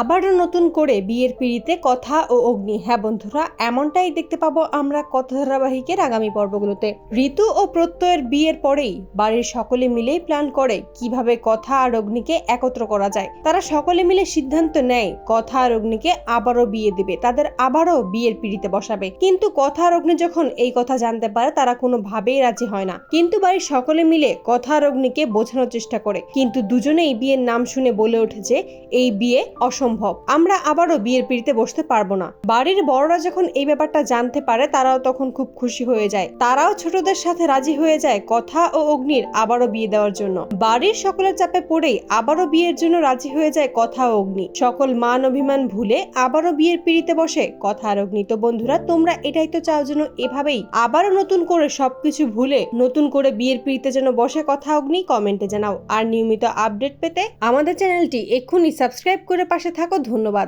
আবারও নতুন করে বিয়ের পিড়িতে কথা ও অগ্নি। হ্যাঁ বন্ধুরা, এমনটাই দেখতে পাবো আমরা কথা ধারাবাহিকের আগামী পর্বগুলোতে। ঋতু ও প্রত্যয়ের বিয়ের পরেই বাড়ির সকলে মিলেই প্ল্যান করে কীভাবে কথা আর অগ্নিকে একত্র করা যায়। তারা সকলে মিলে সিদ্ধান্ত নেয়, কথা আর অগ্নিকে আবারও বিয়ে দেবে, তাদের আবারও বিয়ের পিড়িতে বসাবে। কিন্তু কথা আর অগ্নি যখন এই কথা জানতে পারে, তারা কোনোভাবেই রাজি হয় না। কিন্তু বাড়ির সকলে মিলে কথা আর অগ্নিকে বোঝানোর চেষ্টা করে। কিন্তু দুজনেই বিয়ের নাম শুনে বলে ওঠে যে, এই বিয়ে অসম্ভব আমরা আবারও বিয়ের পিড়িতে বসতে পারব না। বাড়ির বড়রা যখন এই ব্যাপারটা জানতে পারে, তারাও তখন খুব খুশি হয়ে যায়। তারাও ছোটদের সাথে রাজি হয়ে যায় কথা ও অগ্নির আবারও বিয়ে দেওয়ার জন্য। বাড়ির সকলের চাপে পড়েই আবারও বিয়ের জন্য রাজি হয়ে যায় কথা ও অগ্নি। সকল মান অভিমান ভুলে আবারও বিয়ের পিড়িতে বসে কথা আর অগ্নি, তো বন্ধুরা, তোমরা এটাই তো চাও যেন এভাবেই আবারও নতুন করে সবকিছু ভুলে নতুন করে বিয়ের পিড়িতে যেন বসে কথা অগ্নি, কমেন্টে জানাও। আর নিয়মিত আপডেট পেতে আমাদের চ্যানেলটি এক্ষুনি সাবস্ক্রাইব করে পাশে থাকো ধন্যবাদ।